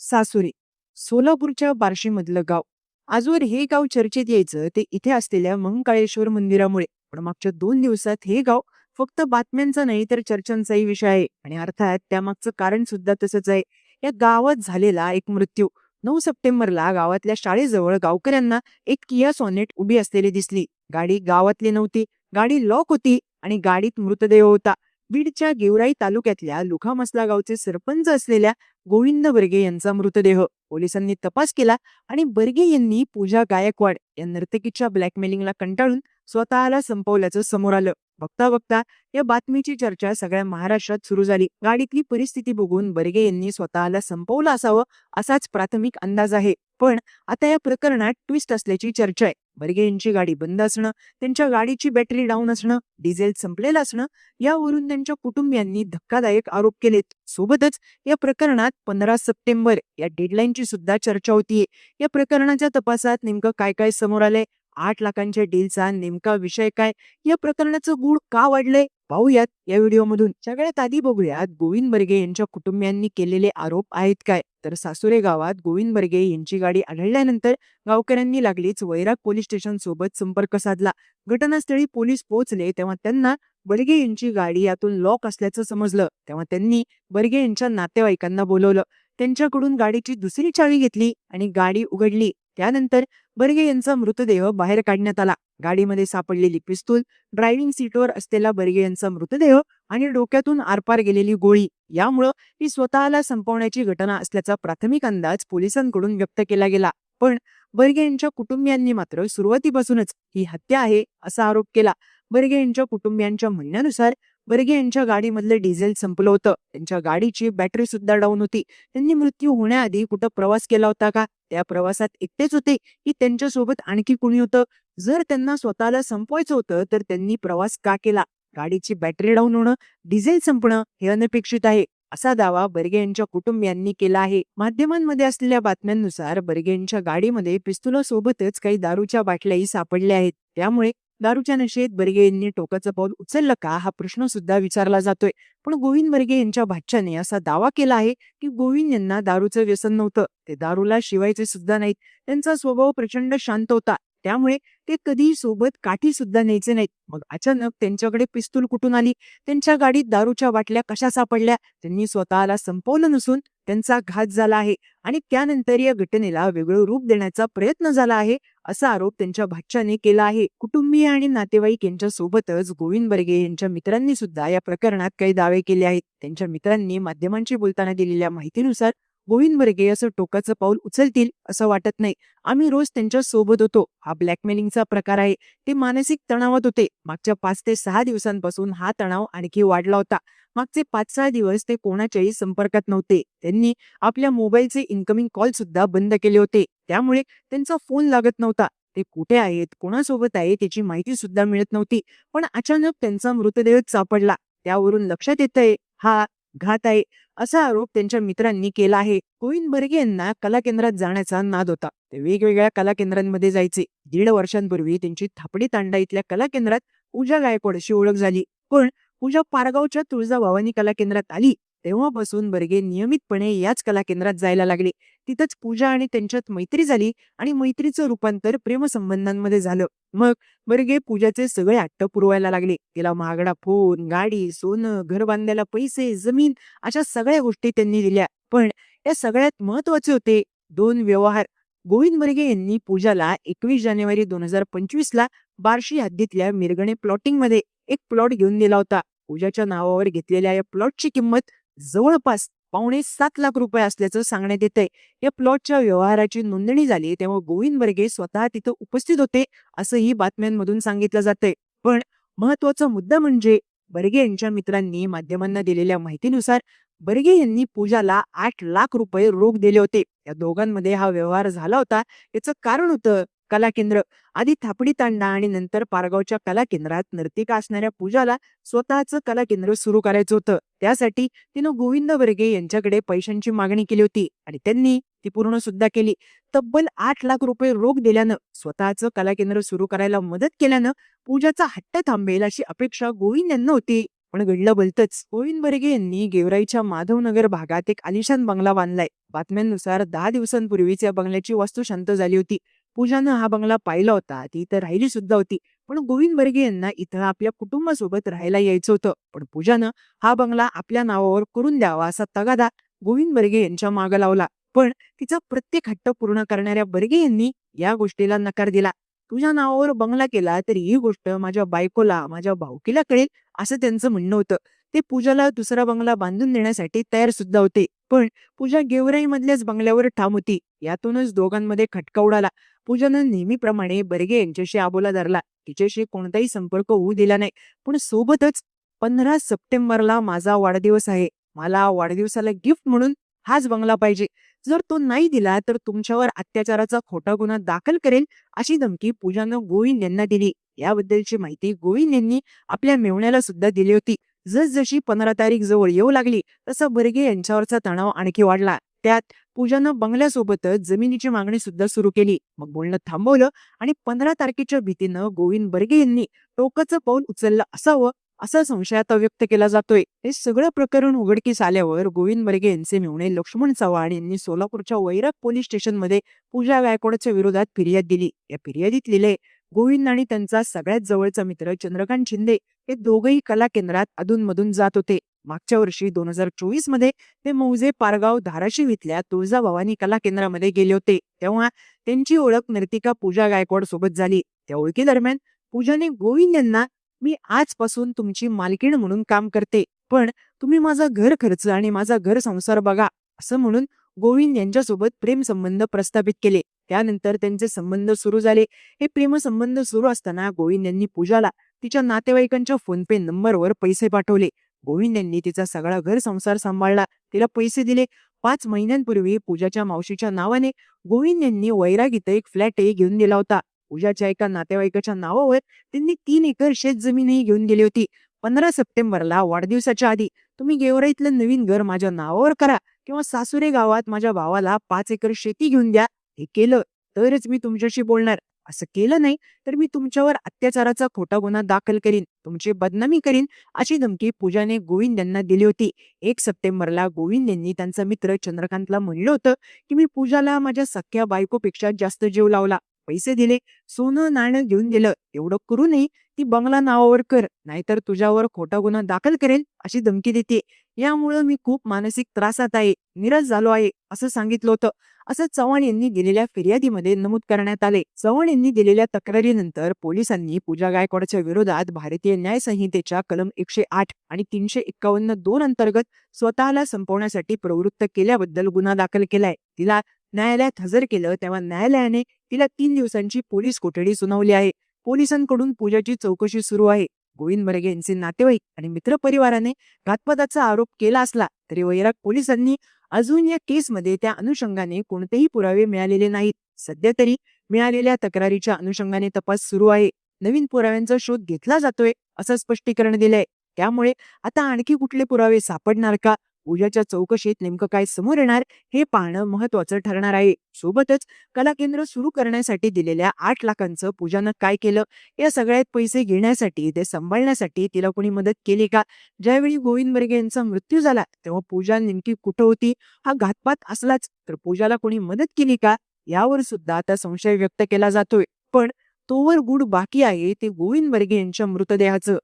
सासुरी सोलापूरच्या बार्शीमधलं गाव. आजवर हे गाव चर्चेत यायचं ते इथे असलेल्या मंकाळेश्वर मंदिरामुळे. पण मागच्या दोन दिवसात हे गाव फक्त बातम्यांचा नाही तर चर्चांचाही विषय आहे. आणि अर्थात त्यामागचं कारण सुद्धा तसंच आहे. या गावात झालेला एक मृत्यू. नऊ सप्टेंबरला गावातल्या शाळेजवळ गावकऱ्यांना एक किया सॉनेट उभी असलेली दिसली. गाडी गावातली नव्हती. गाडी लॉक होती आणि गाडीत मृतदेह होता. बीडच्या गेवराई तालुक्यातल्या लुखामसला गावचे सरपंच असलेल्या गोविंद बर्गे यांचा मृतदेह. पोलिसांनी तपास केला आणि बर्गे यांनी पूजा गायकवाड या नर्तकीच्या ब्लॅकमेलिंगला कंटाळून स्वतःला संपवल्याचं समोर आलं. बघता बघता या बातमीची चर्चा सगळ्या महाराष्ट्रात सुरू झाली. गाडीतली परिस्थिती बघून बर्गे यांनी स्वतःला संपवलं असावं असाच प्राथमिक अंदाज आहे. पण आता या प्रकरणात ट्विस्ट असल्याची चर्चा आहे. बर्गे यांची गाडी बंद असणं त्यांच्या गाडीची बॅटरी डाऊन असणं डिझेल संपलेलं असणं यावरून त्यांच्या कुटुंबियांनी धक्कादायक आरोप केलेत. सोबतच या प्रकरणात पंधरा सप्टेंबर या डेडलाईनची सुद्धा चर्चा होतीये. या प्रकरणाच्या तपासात नेमकं काय काय समोर आलंय? आठ लाखांच्या डीलचा नेमका विषय काय? या प्रकरणाचं गुढ का वाढलंय? पाहूयात या व्हिडिओमधून. सगळ्यात आधी बघूयात गोविंद बर्गे यांच्या कुटुंबियांनी केलेले आरोप आहेत काय? तर सासुरे गावात गोविंद बर्गे यांची गाडी आढळल्यानंतर गावकऱ्यांनी लागलीच वैराग पोलीस स्टेशन सोबत संपर्क साधला. घटनास्थळी पोलीस पोहोचले तेव्हा त्यांना बर्गे यांची गाडी यातून लॉक असल्याचं समजलं. तेव्हा त्यांनी बर्गे यांच्या नातेवाईकांना बोलवलं. त्यांच्याकडून गाडीची दुसरी चावी घेतली आणि गाडी उघडली. त्यानंतर बर्गे यांचा मृतदेह बाहेर काढण्यात आला. गाडीमध्ये सापडलेली पिस्तूल ड्रायव्हिंग सीटवर असलेला बर्गे यांचा मृतदेह आणि डोक्यातून आरपार गेलेली गोळी. यामुळं ही स्वतःला संपवण्याची घटना असल्याचा प्राथमिक अंदाज पोलिसांकडून व्यक्त केला गेला. पण बर्गे यांच्या कुटुंबियांनी मात्र सुरुवातीपासूनच ही हत्या आहे असा आरोप केला. बर्गे यांच्या कुटुंबियांच्या म्हणण्यानुसार बर्गे यांच्या गाडीमधलं डिझेल संपलं होतं. त्यांच्या गाडीची बॅटरी सुद्धा डाऊन होती. त्यांनी मृत्यू होण्याआधी कुठं प्रवास केला होता का? त्या प्रवासात एकटेच होते की त्यांच्यासोबत आणखी कुणी होतं? जर त्यांना स्वतःला संपवायचं होतं तर त्यांनी प्रवास का केला? गाडीची बॅटरी डाऊन होणं डिझेल संपणं हे अनपेक्षित आहे असा दावा बर्गे यांच्या कुटुंबियांनी केला आहे. माध्यमांमध्ये असलेल्या बातम्यांनुसार बर्गे यांच्या गाडीमध्ये पिस्तुलासोबतच काही दारूच्या बाटल्याही सापडल्या आहेत. त्यामुळे दारूच्या नशेत बर्गे यांनी टोकाचं पाऊल उचललं का? हा प्रश्न सुद्धा विचारला जातोय. पण गोविंद बर्गे यांच्या भाच्याने असा दावा केला आहे की गोविंद यांना दारूचं व्यसन नव्हतं. ते दारूला शिवायचे सुद्धा नाहीत. त्यांचा स्वभाव प्रचंड शांत होता. त्यामुळे ते कधी सोबत काठी सुद्धा न्यायचे नाहीत. मग अचानक त्यांच्याकडे पिस्तूल कुठून आली? त्यांच्या गाडीत दारूच्या बाटल्या कशा सापडल्या? त्यांनी स्वतःला संपवलं नसून त्यांचा घात झाला आहे. आणि त्यानंतर या घटनेला वेगळं रूप देण्याचा प्रयत्न झाला आहे असा आरोप त्यांच्या भाच्याने केला आहे. कुटुंबीय आणि नातेवाईक यांच्या सोबतच गोविंद बर्गे यांच्या मित्रांनी सुद्धा या प्रकरणात काही दावे केले आहेत. त्यांच्या मित्रांनी माध्यमांशी बोलताना दिलेल्या माहितीनुसार गोविंद बर्गे असं टोकाचं पाऊल उचलतील असं वाटत नाही. आम्ही रोज त्यांच्यासोबत होतो. हा ब्लॅकमेलिंगचा प्रकार आहे. ते मानसिक तणावात होते. मागच्या पाच ते सहा दिवसांपासून हा तणाव आणखी वाढला होता. मागचे पाच सहा दिवस ते कोणाच्याही संपर्कात नव्हते. त्यांनी आपल्या मोबाईलचे इन्कमिंग कॉल सुद्धा बंद केले होते. त्यामुळे त्यांचा फोन लागत नव्हता. ते कुठे आहेत? कोणासोबत आहे? त्याची माहिती सुद्धा मिळत नव्हती. पण अचानक त्यांचा मृतदेह सापडला. त्यावरून लक्षात येतंय हा घात आहे असा आरोप त्यांच्या मित्रांनी केला आहे. गोविंद बर्गे यांना कला केंद्रात जाण्याचा नाद होता. ते वेगवेगळ्या कला केंद्रांमध्ये जायचे. दीड वर्षांपूर्वी त्यांची थापडी तांडा इथल्या कला केंद्रात पूजा गायकवाड अशी ओळख झाली. पण पूजा पारगावच्या तुळजाभवानी कला केंद्रात आली. तेव्हापासून बर्गे नियमितपणे याच कला केंद्रात जायला लागले. तिथंच पूजा आणि त्यांच्यात मैत्री झाली आणि मैत्रीचं रूपांतर प्रेमसंबंधांमध्ये झालं. मग बर्गे पूजाचे सगळे हट्ट पुरवायला लागले. तिला महागडा फोन गाडी सोनं घर बांधायला पैसे जमीन अशा सगळ्या गोष्टी त्यांनी दिल्या. पण या सगळ्यात महत्त्वाचे होते दोन व्यवहार. गोविंद बर्गे यांनी पूजाला एकवीस जानेवारी दोन हजार पंचवीस ला बार्शी हद्दीतल्या मिरगणे प्लॉटिंगमध्ये एक प्लॉट घेऊन दिला होता. पूजाच्या नावावर घेतलेल्या या प्लॉटची किंमत जवळपास पावणे सात लाख रुपये असल्याचं सांगण्यात येत आहे या प्लॉटच्या व्यवहाराची नोंदणी झाली तेव्हा गोविंद बर्गे स्वतः तिथं उपस्थित होते असंही बातम्यांमधून सांगितलं जातंय. पण महत्त्वाचा मुद्दा म्हणजे बर्गे यांच्या मित्रांनी माध्यमांना दिलेल्या माहितीनुसार बर्गे यांनी पूजाला आठ लाख रुपये रोख दिले होते. या दोघांमध्ये हा व्यवहार झाला होता. याचं कारण होतं कला केंद्र आधी थापडी तांडा आणि नंतर पारगावच्या कला केंद्रात नर्तिका असणाऱ्या पूजाला स्वतःचं कला केंद्र सुरू करायचं होतं. त्यासाठी तिनं गोविंद बर्गे यांच्याकडे पैशांची मागणी केली होती आणि त्यांनी ती पूर्ण सुद्धा केली. तब्बल आठ लाख रुपये रोख दिल्यानं स्वतःचं कला केंद्र सुरू करायला मदत केल्यानं पूजाचा हट्ट थांबेल अशी अपेक्षा गोविंद यांना होती. पण घडलं बोलतच. गोविंद बर्गे यांनी गेवराईच्या माधवनगर भागात एक आलिशान बंगला बांधलाय. बातम्यांनुसार दहा दिवसांपूर्वीच या बंगल्याची वास्तू शांत झाली होती. पूजानं हा बंगला पाहिला होता. ती इथं राहिली सुद्धा होती. पण गोविंद बर्गे यांना इथं आपल्या कुटुंबासोबत राहायला यायचं होतं. पण पूजानं हा बंगला आपल्या नावावर करून द्यावा असा तगादा गोविंद बर्गे यांच्या मागं लावला. पण तिचा प्रत्येक हट्ट पूर्ण करणाऱ्या बर्गे यांनी या गोष्टीला नकार दिला. तुझ्या नावावर बंगला केला तरी ही गोष्ट माझ्या बायकोला माझ्या भाऊकीला कळेल असं त्यांचं म्हणणं होतं. ते पूजाला दुसरा बंगला बांधून देण्यासाठी तयार सुद्धा होते. पण पूजा गेवराई मधल्याच बंगल्यावर ठाम होती. यातूनच दोघांमध्ये खटका उडाला. पूजानं नेहमीप्रमाणे बर्गे यांच्याशी आबोला धरला. तिच्याशी कोणताही संपर्क होऊ दिला नाही. पण सोबतच पंधरा सप्टेंबरला माझा वाढदिवस आहे. मला वाढदिवसाला गिफ्ट म्हणून हाच बंगला पाहिजे. जर तो नाही दिला तर तुमच्यावर अत्याचाराचा खोटा गुन्हा दाखल करेल अशी धमकी पूजानं गोविंद यांना दिली. याबद्दलची माहिती गोविंद यांनी आपल्या मेवण्याला सुद्धा दिली होती. जसजशी पंधरा तारीख जवळ येऊ लागली तसा बर्गे यांच्यावरचा तणाव आणखी वाढला. त्यात पूजानं बंगल्यासोबतच जमिनीची मागणी सुद्धा सुरू केली. मग बोलणं थांबवलं आणि पंधरा तारखेच्या भीतीनं गोविंद बर्गे यांनी टोकाचं पाऊल उचललं असावं असा संशयात व्यक्त केला जातोय. हे सगळं प्रकरण उघडकीस आल्यावर गोविंद बर्गे यांचे मेवणे लक्ष्मण चव्हाण यांनी सोलापूरच्या वैराग पोलीस स्टेशनमध्ये पूजा गायकवाडच्या विरोधात फिर्याद दिली. या फिर्यादीत लिहिले गोविंद आणि त्यांचा सगळ्यात जवळचा मित्र चंद्रकांत शिंदे हे दोघही कला केंद्रात अधूनमधून जात होते. मागच्या वर्षी दोन हजार चोवीसमध्ये ते मौजे पारगाव धाराशिव इथल्या तुळजाभवानी कला केंद्रामध्ये गेले होते. तेव्हा त्यांची ओळख नर्तिका पूजा गायकवाड सोबत झाली. त्या ओळखी दरम्यान पूजाने गोविंद यांना मी आजपासून तुमची मालकीण म्हणून काम करते पण तुम्ही माझा घर खर्च आणि माझा घर संसार बघा असं म्हणून गोविंद यांच्यासोबत प्रेमसंबंध प्रस्थापित केले. त्यानंतर त्यांचे संबंध सुरू झाले. हे प्रेमसंबंध सुरू असताना गोविंद यांनी पूजाला तिच्या नातेवाईकांच्या फोनपे नंबरवर पैसे पाठवले. गोविंद यांनी तिचा सगळा घर संसार सांभाळला. तिला पैसे दिले. पाच महिन्यांपूर्वी पूजाच्या मावशीच्या नावाने गोविंद यांनी वैरागीत एक फ्लॅटही घेऊन दिला होता. पूजाच्या एका नातेवाईकाच्या नावावर त्यांनी तीन एकर शेत जमीनही घेऊन गेली होती. पंधरा सप्टेंबरला वाढदिवसाच्या आधी तुम्ही गेवराईतलं नवीन घर माझ्या नावावर करा किंवा सासुरे गावात माझ्या भावाला पाच एकर शेती घेऊन द्या. हे केलं तरच मी तुमच्याशी बोलणार. असं केलं नाही तर मी तुमच्यावर अत्याचाराचा खोटा गुन्हा दाखल करीन. तुमची बदनामी करीन अशी धमकी पूजाने गोविंद यांना दिली होती. एक सप्टेंबरला गोविंद यांनी त्यांचा मित्र चंद्रकांतला म्हणलं होतं की मी पूजाला माझ्या सख्या बायकोपेक्षा जास्त जीव लावला. पैसे दिले सोनं नाणं घेऊन दिलं एवढं करूनही ती बंगला नावावर कर नाहीतर तुझ्यावर खोटा गुन्हा दाखल करेल अशी धमकी देते. यामुळं मी खूप मानसिक त्रासात आहे निराश झालो आहे असं सांगितलं होतं. असं चव्हाण यांनी दिलेल्या फिर्यादीमध्ये नमूद करण्यात आले. चव्हाण यांनी दिलेल्या तक्रारीनंतर पोलिसांनी पूजा गायकवाडच्या विरोधात भारतीय न्याय संहितेच्या कलम एकशे आठ आणि तीनशे एक्कावन्न दोन अंतर्गत स्वतःला संपवण्यासाठी प्रवृत्त केल्याबद्दल गुन्हा दाखल केलाय. तिला न्यायालयात हजर केलं तेव्हा न्यायालयाने तिला तीन दिवसांची पोलीस कोठडी सुनावली आहे. पोलिसांकडून पूजाची चौकशी सुरू आहे. गोविंद बर्गे यांचे नातेवाईक आणि मित्रपरिवाराने घातपाताचा आरोप केला असला तरी वैराग पोलिसांनी अजून या केसमध्ये त्या अनुषंगाने कोणतेही पुरावे मिळालेले नाहीत. सध्या तरी मिळालेल्या तक्रारीच्या अनुषंगाने तपास सुरू आहे. नवीन पुराव्यांचा शोध घेतला जातोय असं स्पष्टीकरण दिलंय. त्यामुळे आता आणखी कुठले पुरावे सापडणार का? पूजाच्या चौकशीत नेमकं काय समोर येणार हे पाहणं महत्वाचं ठरणार आहे. सोबतच कला केंद्र सुरू करण्यासाठी दिलेल्या आठ लाखांचं पूजानं काय केलं या सगळ्यात पैसे घेण्यासाठी ते सांभाळण्यासाठी तिला कोणी मदत केली का? ज्यावेळी गोविंद बर्गे यांचा मृत्यू झाला तेव्हा पूजा नेमकी कुठं होती? हा घातपात असलाच तर पूजाला कोणी मदत केली का? यावर सुद्धा आता संशय व्यक्त केला जातोय. पण तोवर गुड बाकी आहे ते गोविंद बर्गे यांच्या मृतदेहाचं.